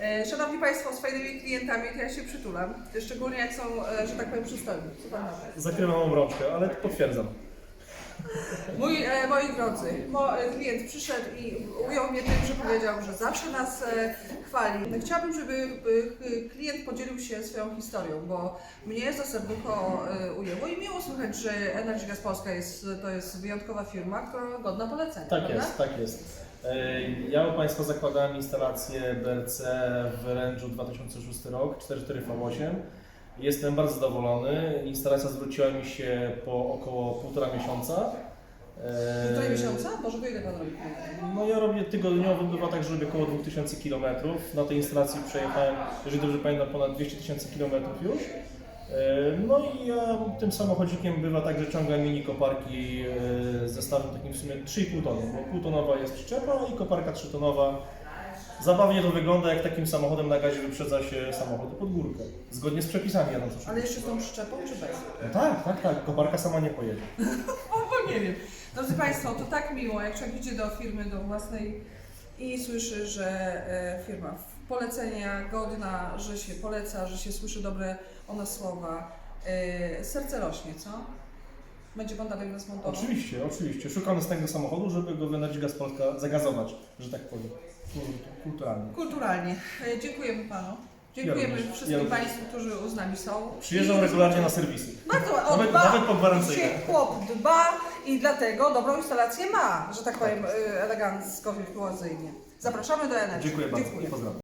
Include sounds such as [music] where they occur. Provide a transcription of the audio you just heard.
E, Szanowni Państwo, z fajnymi klientami to ja się przytulam. Szczególnie jak są, e, że tak powiem, przystojni. Zakrywam obrączkę, ale potwierdzam. Mój, e, moi drodzy, klient przyszedł i ujął mnie tym, że powiedział, że zawsze nas chwali. Chciałabym, żeby klient podzielił się swoją historią, bo mnie za serducho ujęło i miło słychać, że Energy Gas Polska jest, to jest wyjątkowa firma, która godna polecenia. Tak prawda? jest, tak jest. E, Ja u Państwa zakładałem instalację BRC w Range'u 2006 rok, 4.4V8. Jestem bardzo zadowolony. Instalacja zwróciła mi się po około półtora miesiąca. E, Półtorej miesiąca? Boże, bo ile pan robi? No ja robię tygodniowo, bywa tak, że robię około 2000 km. Na tej instalacji przejechałem, jeżeli dobrze pamiętam, ponad 200 tysięcy km już. E, No i ja tym samochodzikiem bywa tak, że ciągam mini koparki e, ze startem takim w sumie 3,5 tony, bo półtonowa jest przyczepa i koparka 3-tonowa. Zabawnie to wygląda, jak takim samochodem na gazie wyprzedza się samochody pod górkę. Zgodnie z przepisami jadą co Ale jeszcze z tą przyczepą czy bez? No tak, tak, tak, koparka sama nie pojedzie. [laughs] Bo nie wiem. Drodzy Państwo, to tak miło, jak człowiek idzie do firmy, do własnej i słyszy, że e, firma polecenia godna, że się poleca, że się słyszy dobre o nas słowa. E, serce rośnie, co? Będzie Pan dalej nas montował? Oczywiście, oczywiście. Szukam następnego samochodu, żeby go w Energy Gas Polska zagazować, że tak powiem. Kulturalnie. Kulturalnie. E, dziękujemy Panu. Dziękujemy Ja również. wszystkim Ja Państwu, którzy z nami są. Przyjeżdżam I- regularnie na serwisy. Bardzo. O, Nawet- dba. nawet po gwarancyjne. Dzisiaj chłop dba i dlatego dobrą instalację ma, że tak powiem, y, elegancko, wirtuazyjnie. Zapraszamy do Energy. Dziękuję bardzo i pozdrawiam.